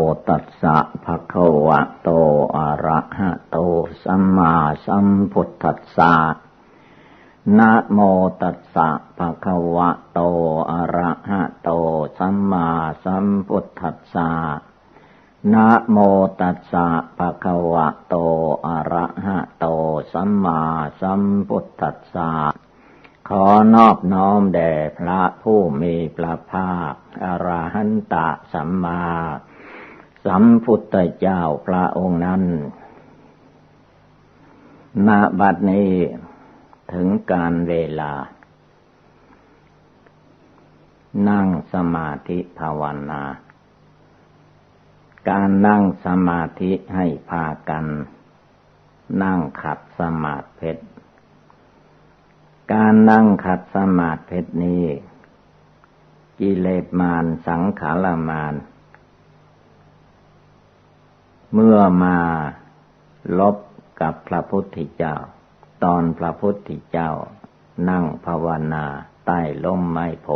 โอตัสสะภะคะวะโตอะระหะโตสัมมาสัมพุทธัสสะนะโมตัสสะภะคะวะโตอะระหะโตสัมมาสัมพุทธัสสะนะโมตัสสะภะคะวะโตอะระหะโตสัมมาสัมพุทธัสสะขอนอบน้อมแด่พระผู้มีพระภาคอรหันตสัมมาสัมพุทธัมพุทธเจ้าพระองค์นั้นณบัดนี้ถึงการเวลา นั่งสมาธิภาวนา การนั่งสมาธิให้พากัน นั่งขัดสมาธิการนั่งขัดสมาธินี้ กิเลสมารสังขารมาร เมื่อมาลบกับพระพุทธเจ้า ตอนพระพุทธเจ้า นั่งภาวนาใต้ล่มไม้โพ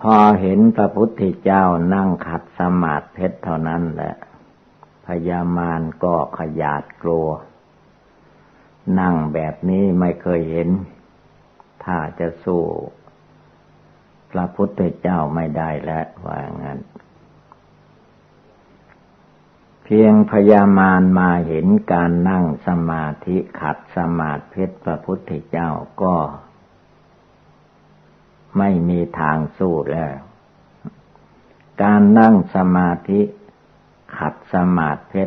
พอเห็นพระพุทธเจ้านั่งขัดสมาธิเพชรเท่านั้นแหละพญามารก็ขยาดกลัว นั่งแบบนี้ไม่เคยเห็น ถ้าจะสู้ พระพุทธเจ้าไม่ได้แล้วว่างั้น เพียงพยามารมาเห็นการนั่งสมาธิขัดสมาธิพระพุทธเจ้าก็ ไม่มีทางสู้แล้ว การนั่งสมาธิขัดสมาธิ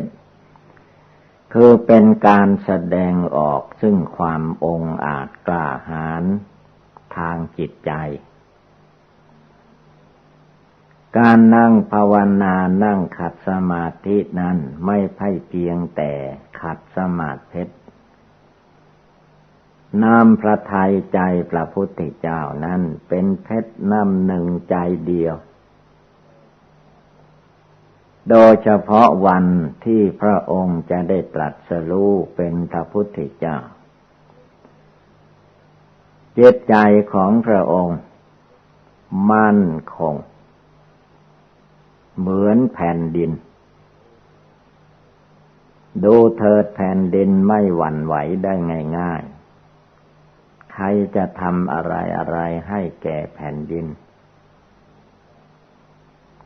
คือเป็นการแสดงออกซึ่งความองอาจกล้าหาญทางจิตใจ การนั่งภาวนานั่งขัดสมาธินั้นไม่ใช่เพียงแต่ขัดสมาธิน้ำพระทัยใจพระพุทธเจ้านั้นเป็นเพชรน้ำหนึ่งใจเดียว โดยเฉพาะวันที่พระองค์จะได้ตรัสรู้เป็นพระพุทธเจ้าเจตใจของพระองค์ มั่นคง เหมือนแผ่นดิน ดูเถิดแผ่นดินไม่หวั่นไหวได้ง่ายๆ ใครจะทำอะไรอะไรให้แก่แผ่นดิน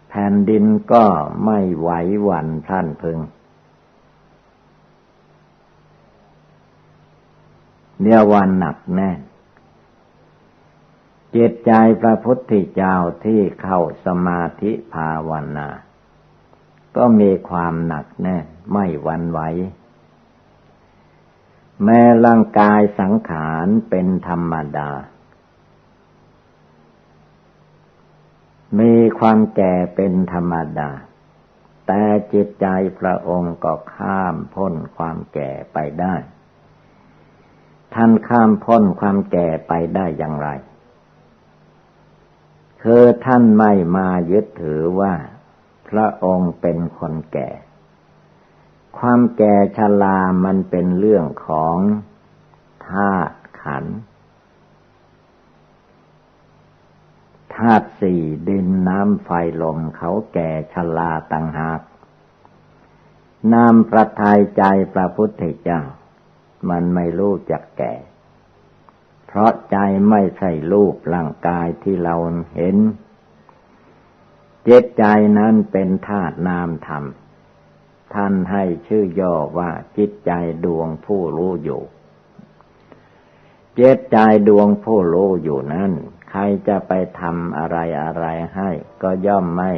แผ่นดินก็ไม่ไหวหวั่นท่านพึงเนี่ยวันหนักแน่ จิตใจพระพุทธเจ้าที่เข้าสมาธิภาวนา ก็มีความหนักแน่นไม่วันไหว แม้ร่างกายสังขารเป็นธรรมดา มีความแก่เป็นธรรมดา แต่จิตใจพระองค์ก็ข้ามพ้นความแก่ไปได้ ท่านข้ามพ้นความแก่ไปได้อย่างไร คือท่านไม่มายึดถือว่า พระองค์เป็นคนแก่ ความแก่ชรามันเป็นเรื่องของธาตุขันธาตุสี่ดินน้ำไฟลมเขาแก่ชราต่างหากนามประทายใจพระพุทธเจ้า มันไม่รู้จักแก่ เพราะใจไม่ใช่รูปร่างกายที่เราเห็น เจตใจนั้นเป็นธาตุนามธรรม ท่านให้ชื่อย่อว่าจิตใจดวงผู้รู้อยู่ เจตใจดวงผู้รู้อยู่นั้น ใครจะไปทำอะไรอะไรให้ ก็ย่อมไม่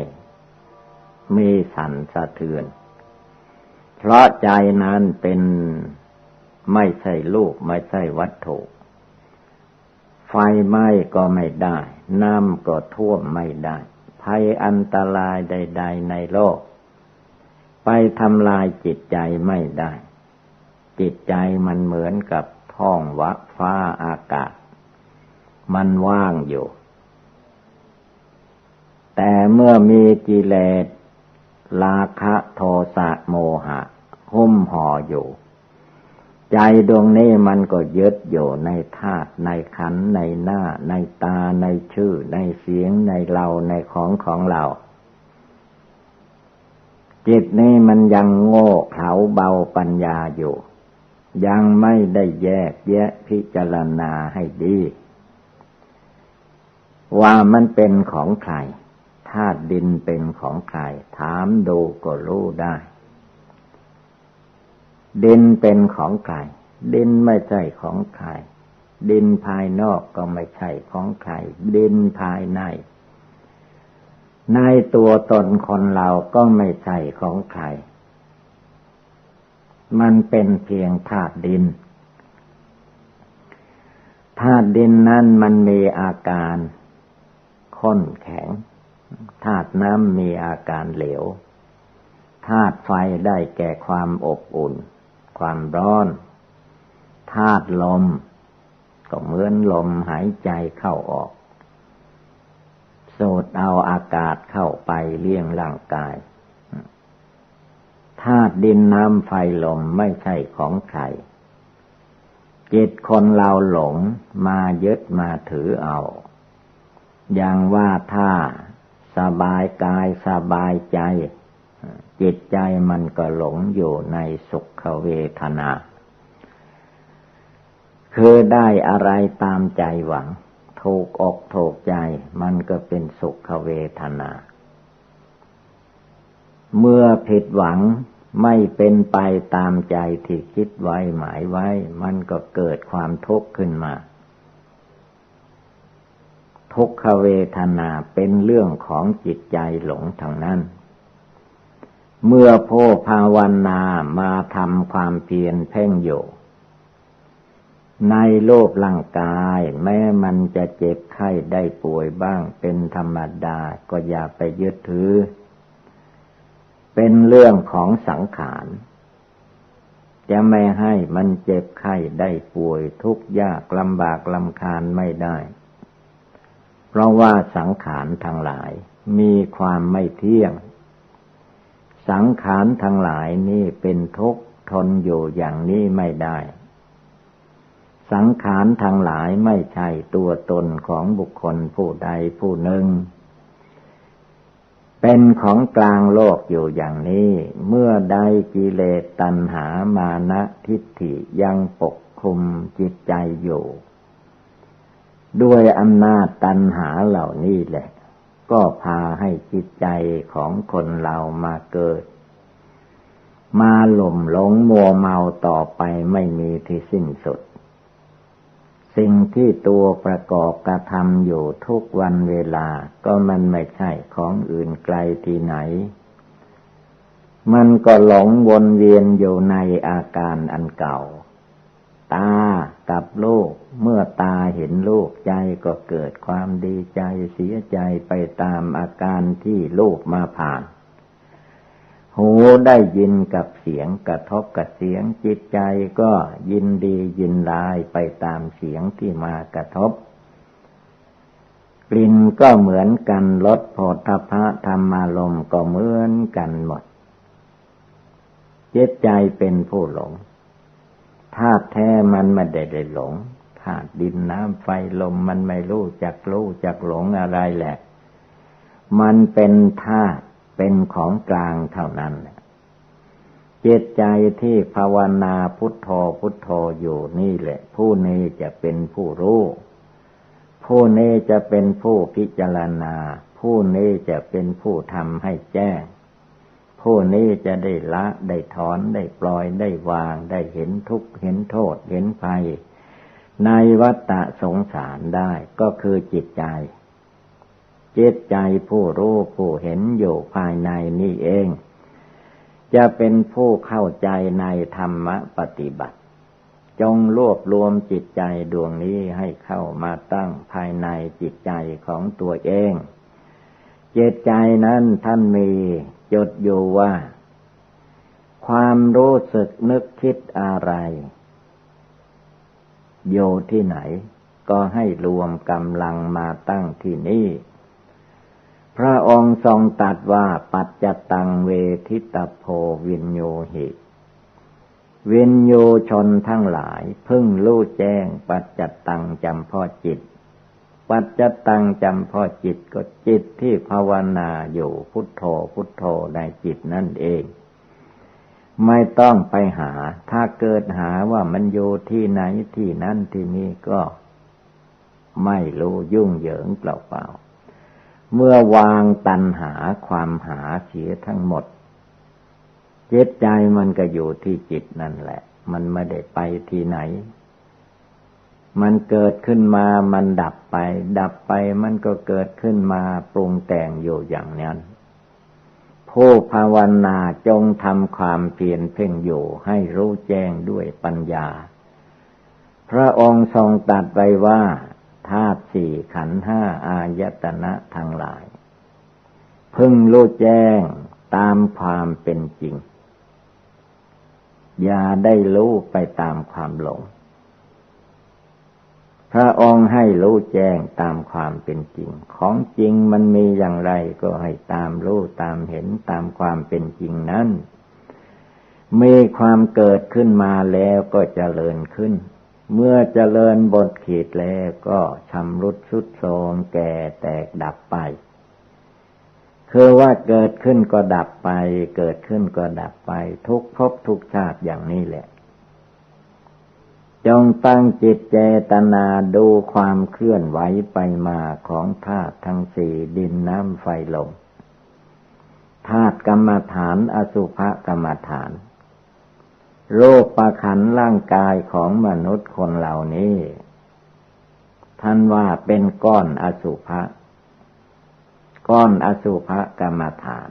มีสันสะเทือน เพราะใจนั้นเป็นไม่ใช่ลูกไม่ใช่วัตถุ ไฟไหม้ก็ไม่ได้ น้ำก็ท่วมไม่ได้ ภัยอันตรายใด ๆ ในโลก ไปทำลายจิตใจไม่ได้ จิตใจมันเหมือนกับท้องวะฟ้าอากาศ มันว่างอยู่ แต่เมื่อมีกิเลสราคะโทสะโมหะ หุ้มห่ออยู่ ใจดวงนี้มันก็ยึดอยู่ในธาตุในขันในหน้า ในตาในชื่อ ในเสียงในเราในของของเรา จิตนี้มันยังโง่เขลาเบาปัญญาอยู่ ยังไม่ได้แยกแยะพิจารณาให้ดี ว่ามันเป็นของใครธาตุดินเป็นของใครถามดูก็รู้ได้ ดินเป็นของใครดินไม่ใช่ของใครดินภายนอกก็ไม่ใช่ของใครดินภายใน ในตัวตนคนเราก็ไม่ใช่ของใครมันเป็นเพียงธาตุดินธาตุดินนั้นมันมีอาการข้นแข็งธาตุน้ำมีอาการเหลวธาตุไฟได้แก่ความอบอุ่น ความร้อนธาตุลม ก็เหมือนลมหายใจเข้าออก สูดเอาอากาศเข้าไปเลี้ยงร่างกายธาตุดินน้ำไฟลมไม่ใช่ของใครจิตคนเราหลงมายึดมาถือเอา อย่างว่าถ้าสบายกายสบายใจ จิตใจมันก็หลงอยู่ในสุขเวทนา คือได้อะไรตามใจหวัง ถูกอกถูกใจมันก็เป็นสุขเวทนา เมื่อผิดหวังไม่เป็นไปตามใจที่คิดไว้หมายไว้ มันก็เกิดความทุกข์ขึ้นมา ทุกขเวทนาเป็นเรื่องของจิตใจหลงทางนั้น เมื่อโพภาวนามาทำความเพียรเพ่งอยู่ ในโลกร่างกาย แม้มันจะเจ็บไข้ได้ป่วยบ้างเป็นธรรมดาก็อย่าไปยึดถือ เป็นเรื่องของสังขารจะไม่ให้มันเจ็บไข้ได้ป่วยทุกข์ยากลำบากลำคาญไม่ได้ เพราะว่าสังขารทั้งหลายมีความไม่เที่ยง สังขารทั้งหลายนี่เป็นทุกข์ทนอยู่อย่างนี้ไม่ได้ สังขารทั้งหลายไม่ใช่ตัวตนของบุคคลผู้ใดผู้หนึ่ง เป็นของกลางโลกอยู่อย่างนี้ เมื่อใดกิเลสตัณหามานะทิฏฐิยังปกคลุมจิตใจอยู่ ด้วยอำนาจตันหาเหล่านี้แหละ ก็พาให้จิตใจของคนเรามาเกิด มาหล่มหลงมัวเมาต่อไปไม่มีที่สิ้นสุด สิ่งที่ตัวประกอบกระทำอยู่ทุกวันเวลาก็มันไม่ใช่ของอื่นไกลที่ไหน มันก็หลงวนเวียนอยู่ในอาการอันเก่า ตากับโลก เมื่อตาเห็นโลกใจก็เกิดความดีใจเสียใจไปตามอาการที่โลกมาผ่าน หูได้ยินกับเสียงกระทบกับเสียงจิตใจก็ยินดียินลายไปตามเสียงที่มากระทบกลิ่นก็เหมือนกันรสโผฏฐะธรรมารมก็เหมือนกันหมดจิตใจเป็นผู้หลง ธาตุแท้มันไม่ได้ได้หลงธาตุดินน้ำไฟลมมันไม่รู้จักรู้จักหลงอะไรแหละ มันเป็นธาตุเป็นของกลางเท่านั้นจิตใจที่ภาวนาพุทโธพุทโธอยู่นี่แหละ ผู้นี้จะเป็นผู้รู้ผู้นี้จะเป็นผู้พิจารณา ผู้นี้จะเป็นผู้ทำให้แจ้ง ผู้นี้จะได้ละได้ถอนได้ปล่อยได้วาง ได้เห็นทุกข์เห็นโทษเห็นภัย ในวัฏฏะสงสารได้ก็คือจิตใจ จิตใจผู้รู้ผู้เห็นอยู่ภายในนี่เอง จะเป็นผู้เข้าใจในธรรมปฏิบัติ จงรวบรวมจิตใจดวงนี้ให้เข้ามาตั้งภายในจิตใจของตัวเองจิตใจนั้นท่านมี จดอยู่ว่า ความรู้สึกนึกคิดอะไรอยู่ที่ไหน ก็ให้รวมกำลังมาตั้งที่นี่ พระองค์ทรงตัดว่าปัจจตังเวทิตโพวินโยหิวินโยชนทั้งหลาย พึ่งรู้แจ้งปัจจตังจำพ่อจิต ปัจจตังจำพอจิตก็จิตที่ภาวนาอยู่พุทโธพุทโธในจิตนั่นเอง ไม่ต้องไปหา ถ้าเกิดหาว่ามันอยู่ที่ไหนที่นั่นที่นี่ก็ไม่รู้ยุ่งเหยิงเปล่าๆเมื่อวางตัณหาความหาเสียทั้งหมด จิตใจมันก็อยู่ที่จิตนั่นแหละ มันไม่ได้ไปที่ไหน มันเกิดขึ้นมามันดับไป ดับไปมันก็เกิดขึ้นมาปรุงแต่งอยู่อย่างนั้น ผู้ภาวนาจงทำความเพียรเพ่งอยู่ให้รู้แจ้งด้วยปัญญา พระองค์ทรงตัดไว้ว่าธาตุสี่ขันห้าอายตนะทั้งหลาย พึงรู้แจ้งตามความเป็นจริง อย่าได้รู้ไปตามความหลง พระองค์ให้รู้แจ้งตามความเป็นจริง ของจริงมันมีอย่างไรก็ให้ตามรู้ตามเห็นตามความเป็นจริงนั้นมีความเกิดขึ้นมาแล้วก็จเจริญขึ้น เมื่อเจริญบทขีดแล้วก็ชำรุดชุดโทมแก่แตกดับไป คือว่าเกิดขึ้นก็ดับไป เกิดขึ้นก็ดับไป ทุกภพทุกชาติอย่างนี้แหละ จงตั้งจิตเจตนาดูความเคลื่อนไหวไปมาของธาตุทั้งสี่ดินน้ำไฟลมธาตุกรรมฐานอสุภกรรมฐาน โรคประขันร่างกายของมนุษย์คนเหล่านี้ ท่านว่าเป็นก้อนอสุภะก้อนอสุภกรรมฐาน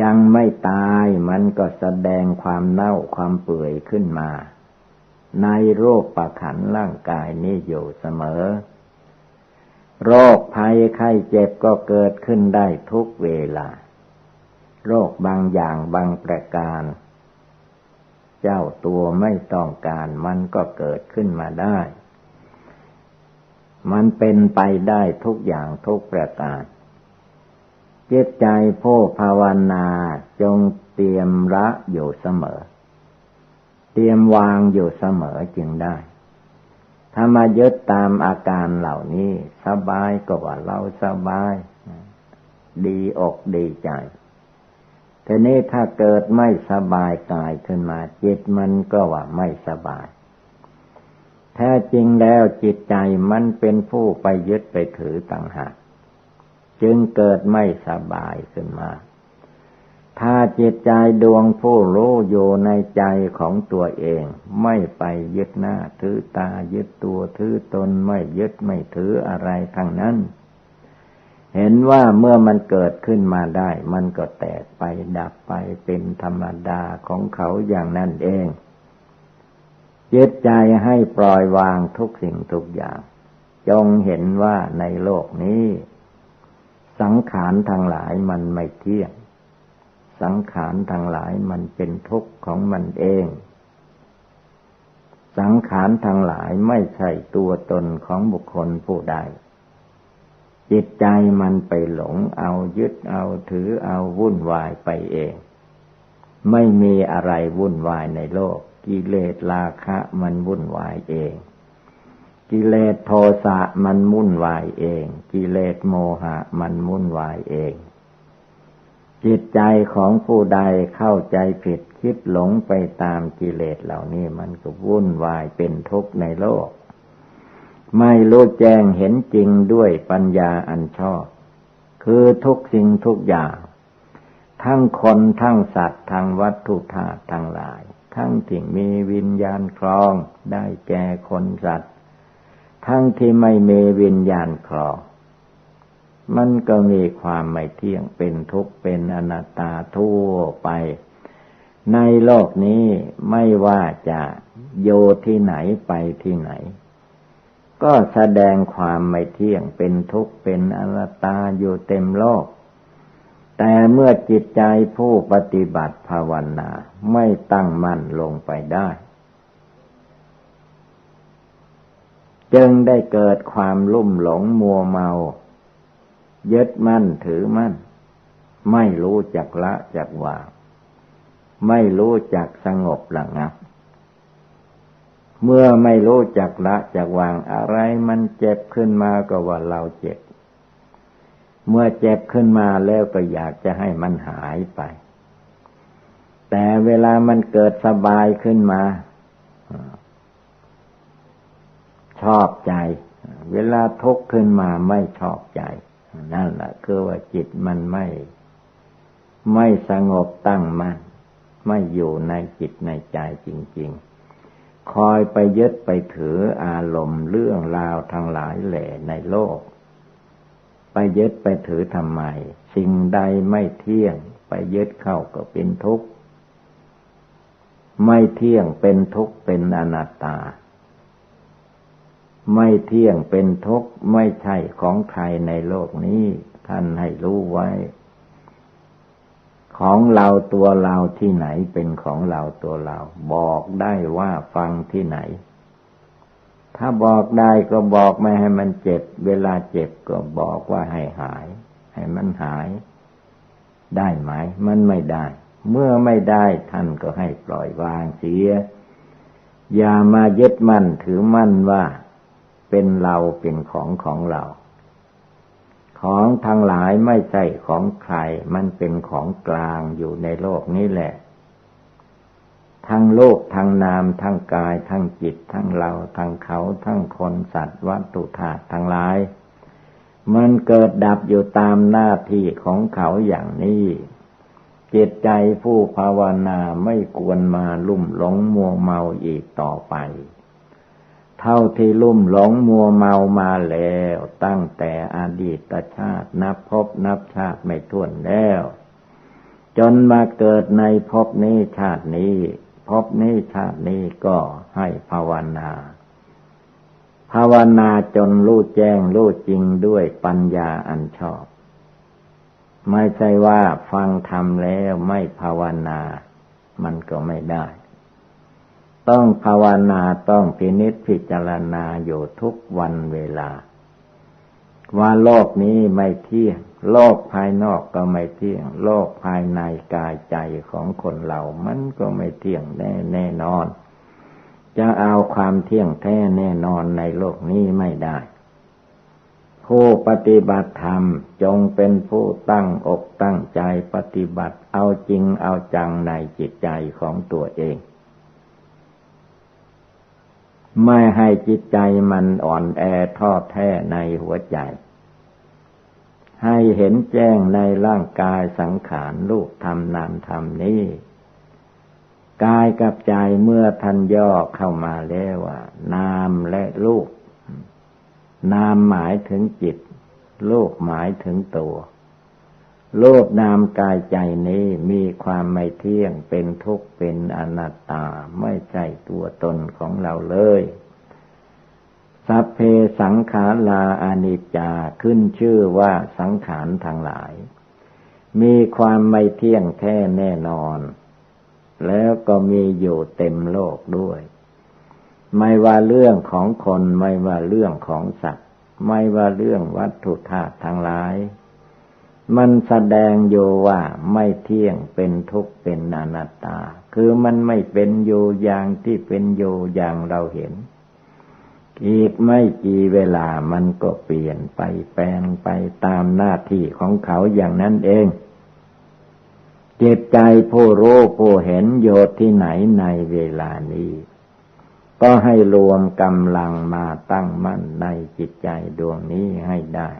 ยังไม่ตายมันก็แสดงความเน่าความเปื่อยขึ้นมา ในโรคประขันร่างกายนี้อยู่เสมอ โรคภัยไข้เจ็บก็เกิดขึ้นได้ทุกเวลา โรคบางอย่างบางประการ เจ้าตัวไม่ต้องการมันก็เกิดขึ้นมาได้ มันเป็นไปได้ทุกอย่างทุกประการ จิตใจผู้ภาวนาจงเตรียมระอยู่เสมอ เตรียมวางอยู่เสมอจึงได้ถ้ามายึดตามอาการเหล่านี้ สบายก็ว่าเราสบาย ดีอกดีใจทีนี้ถ้าเกิดไม่สบายกายขึ้นมา จิตมันก็ว่าไม่สบาย แท้จริงแล้วจิตใจมันเป็นผู้ไปยึดไปถือต่างหาก จึงเกิดไม่สบายขึ้นมา ถ้าจิตใจดวงผู้รู้อยู่ในใจของตัวเอง ไม่ไปยึดหน้าถือตายึดตัวถือตนไม่ยึดไม่ถืออะไรทั้งนั้น เห็นว่าเมื่อมันเกิดขึ้นมาได้ มันก็แตกไปดับไปเป็นธรรมดาของเขาอย่างนั้นเองจิตใจให้ปล่อยวางทุกสิ่งทุกอย่าง จงเห็นว่าในโลกนี้ สังขารทางหลายมันไม่เที่ยง สังขารทางหลายมันเป็นทุกข์ของมันเอง สังขารทางหลายไม่ใช่ตัวตนของบุคคลผู้ใด จิตใจมันไปหลงเอายึดเอาถือเอาวุ่นวายไปเอง ไม่มีอะไรวุ่นวายในโลก กิเลสราคะมันวุ่นวายเอง กิเลสโทสะมันวุ่นวายเอง กิเลสโมหะมันวุ่นวายเอง จิตใจของผู้ใดเข้าใจผิดคิดหลงไปตามกิเลสเหล่านี้มันก็วุ่นวายเป็นทุกข์ในโลก ไม่รู้แจ้งเห็นจริงด้วยปัญญาอันชอบ คือทุกสิ่งทุกอย่าง ทั้งคนทั้งสัตว์ทั้งวัตถุธาตุทั้งหลาย ทั้งที่มีวิญญาณครองได้แก่คนสัตว์ ทั้งที่ไม่มีวิญญาณครองมันก็มีความไม่เที่ยงเป็นทุกข์เป็นอนัตตาทั่วไป ในโลกนี้ไม่ว่าจะโยที่ไหนไปที่ไหน ก็แสดงความไม่เที่ยงเป็นทุกข์เป็นอนัตตาอยู่เต็มโลก แต่เมื่อจิตใจผู้ปฏิบัติภาวนาไม่ตั้งมั่นลงไปได้ จึงได้เกิดความลุ่มหลงมัวเมา ยึดมั่นถือมั่น ไม่รู้จักละจักวางไม่รู้จักสงบระงับ เมื่อไม่รู้จักละจักวางอะไรมันเจ็บขึ้นมาก็ว่าเราเจ็บ เมื่อเจ็บขึ้นมาแล้วก็อยากจะให้มันหายไป แต่เวลามันเกิดสบายขึ้นมา ชอบใจ เวลาทุกข์ขึ้นมาไม่ชอบใจ นั่นแหละคือว่าจิตมันไม่ ไม่สงบตั้งมัน่นไม่อยู่ในจิตในใจจริง ๆ คอยไปยึดไปถืออารมณ์เรื่องราวทั้งหลายแหล่ในโลก ไปยึดไปถือทำไม สิ่งใดไม่เที่ยง ไปยึดเข้าก็เป็นทุกข์ ไม่เที่ยงเป็นทุกข์เป็นอนัตตา ไม่เที่ยงเป็นทุกข์ไม่ใช่ของใครในโลกนี้ ท่านให้รู้ไว้ ของเราตัวเราที่ไหนเป็นของเราตัวเรา บอกได้ว่าฟังที่ไหน ถ้าบอกได้ก็บอกไม่ให้มันเจ็บ เวลาเจ็บก็บอกว่าให้หาย ให้มันหาย ได้ไหม มันไม่ได้ เมื่อไม่ได้ท่านก็ให้ปล่อยวางเสีย อย่ามายึดมั่นถือมั่นว่า เป็นเราเป็นของของเรา ของทั้งหลายไม่ใช่ของใคร มันเป็นของกลางอยู่ในโลกนี้แหละ ทั้งโลกทั้งนาม ทั้งกาย ทั้งจิต ทั้งเรา ทั้งเขา ทั้งคนสัตว์วัตถุธาตุทั้งหลาย มันเกิดดับอยู่ตามหน้าที่ของเขาอย่างนี้จิตใจผู้ภาวนาไม่ควรมาลุ่มหลงมัวเมาอีกต่อไป เท่าที่ลุ่มหลงมัวเมามาแล้ว ตั้งแต่อดีตชาตินับพบนับชาติไม่ท้วนแล้ว จนมาเกิดในภพนี้ชาตินี้ภพนี้ชาตินี้ก็ให้ภาวนาภาวนาจนรู้แจ้งรู้จริงด้วยปัญญาอันชอบ ไม่ใช่ว่าฟังทำแล้วไม่ภาวนา มันก็ไม่ได้ ต้องภาวนาต้องพินิจพิจารณาอยู่ทุกวันเวลา ว่าโลกนี้ไม่เที่ยง โลกภายนอกก็ไม่เที่ยง โลกภายในกายใจของคนเรา มันก็ไม่เที่ยงแน่แน่นอน จะเอาความเที่ยงแท้แน่นอนในโลกนี้ไม่ได้ผู้ปฏิบัติธรรมจงเป็นผู้ตั้งอกตั้งใจปฏิบัติเอาจริงเอาจังในจิตใจของตัวเอง ไม่ให้จิตใจมันอ่อนแอท้อแท้ในหัวใจ ให้เห็นแจ้งในร่างกายสังขารลูกทำนามทำนี้กายกับใจเมื่อทันย่อเข้ามาแล้วว่านามและลูกนามหมายถึงจิตลูกหมายถึงตัว โลกนามกายใจนี้มีความไม่เที่ยงเป็นทุกข์เป็นอนัตตาไม่ใช่ตัวตนของเราเลย สัพเพสังขาราอนิจจาขึ้นชื่อว่าสังขารทางหลาย มีความไม่เที่ยงแท้แน่นอน แล้วก็มีอยู่เต็มโลกด้วย ไม่ว่าเรื่องของคนไม่ว่าเรื่องของสัตว์ ไม่ว่าเรื่องวัตถุธาตุทางหลาย มันแสดงอยู่ว่าไม่เที่ยงเป็นทุกข์เป็นอนัตตา คือมันไม่เป็นอยู่อย่างที่เป็นอยู่อย่างเราเห็น อีกไม่กี่เวลามันก็เปลี่ยนไปแปลงไปตามหน้าที่ของเขาอย่างนั้นเองจิตใจผู้รู้ผู้เห็นโยชน์ที่ไหนในเวลานี้ ก็ให้รวมกำลังมาตั้งมั่นในจิตใจดวงนี้ให้ได้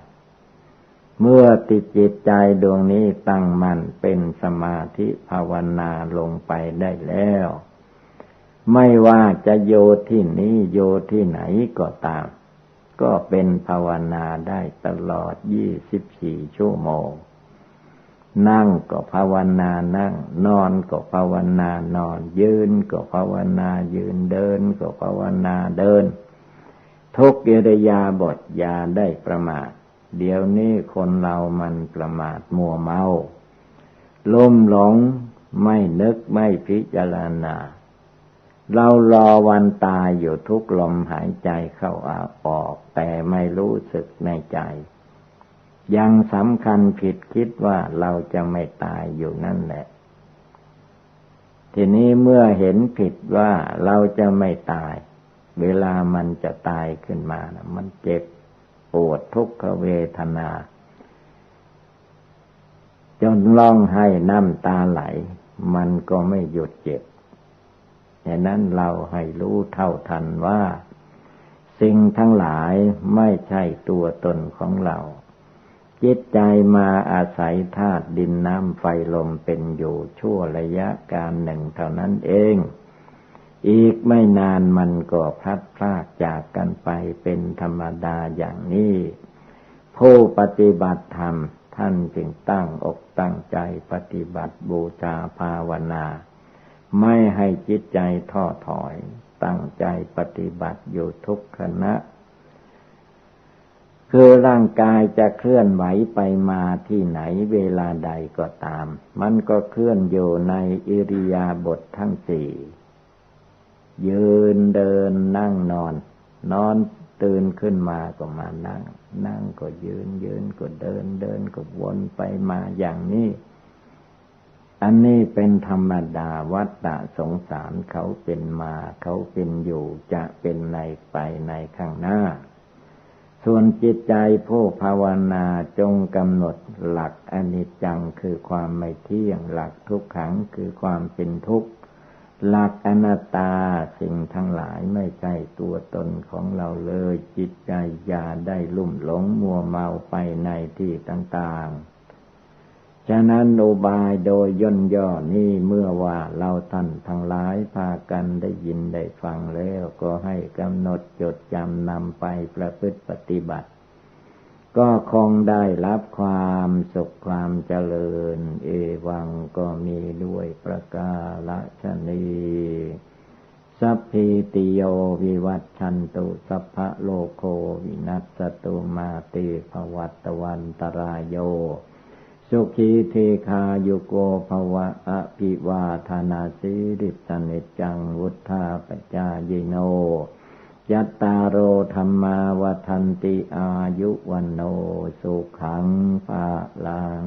เมื่อติดจิตใจดวงนี้ตั้งมั่นเป็นสมาธิภาวนาลงไปได้แล้ว ไม่ว่าจะโยที่นี้โยที่ไหนก็ตาม ก็เป็นภาวนาได้ตลอดยี่สิบสี่ชั่วโมง นั่งก็ภาวนานั่ง นอนก็ภาวนานอน ยืนก็ภาวนายืนเดินก็ภาวนาเดิน ทุกอิริยาบถยาได้ประมาท เดี๋ยวนี้คนเรามันประมาทมัวเมาลุ่มหลงไม่นึกไม่พิจารณา เรารอวันตายอยู่ทุกลมหายใจเข้าอาออก แต่ไม่รู้สึกในใจ ยังสำคัญผิดคิดว่าเราจะไม่ตายอยู่นั่นแหละ ทีนี้เมื่อเห็นผิดว่าเราจะไม่ตาย เวลามันจะตายขึ้นมานะมันเจ็บ ปวดทุกขเวทนา จนร้องให้น้ำตาไหล มันก็ไม่หยุดเจ็บฉะนั้นเราให้รู้เท่าทันว่า สิ่งทั้งหลายไม่ใช่ตัวตนของเราจิตใจมาอาศัยธาตุดินน้ำไฟลมเป็นอยู่ชั่วระยะการหนึ่งเท่านั้นเอง อีกไม่นานมันก็พัดพลากจากกันไปเป็นธรรมดาอย่างนี้ ผู้ปฏิบัติธรรมท่านจึงตั้งอกตั้งใจปฏิบัติบูชาภาวนา ไม่ให้จิตใจท้อถอย ตั้งใจปฏิบัติอยู่ทุกขณะ คือร่างกายจะเคลื่อนไหวไปมาที่ไหนเวลาใดก็ตาม มันก็เคลื่อนอยู่ในอิริยาบถททั้งสี่ ยืนเดินนั่งนอน นอนตื่นขึ้นมาก็มานั่ง นั่งก็ยืนยืนก็เดินเดินก็วนไปมาอย่างนี้ อันนี้เป็นธรรมดาวัฏฏะสงสารเขาเป็นมาเขาเป็นอยู่จะเป็นในไปในข้างหน้า ส่วนจิตใจผู้ภาวนาจงกำหนดหลักอนิจจังคือความไม่เที่ยงหลักทุกขังคือความเป็นทุกข์ หลักอนัตตาสิ่งทั้งหลายไม่ใช่ตัวตนของเราเลย จิตใจอย่าได้ลุ่มหลงมัวเมาไปในที่ต่างๆ ฉะนั้นโอบายโดยย่นย่อนี่เมื่อว่าเราท่านทั้งหลายพากันได้ยินได้ฟังแล้วก็ให้กำหนดจดจำนำไปประพฤติปฏิบัติ ก็คงได้รับความสุขความเจริญ เอวังก็มีด้วยประกาศนีสัพพิติโยวิวัตชันตุ สัพพะโลโควินัสตุมาติภวัตวันตรายโย สุขีเทคาโยโกภวะอภิวาธานาสิริสนิจังวุธาปจายโน ยัตตาโรธรรมาวทันติอายุวันโนสุขังภาลัง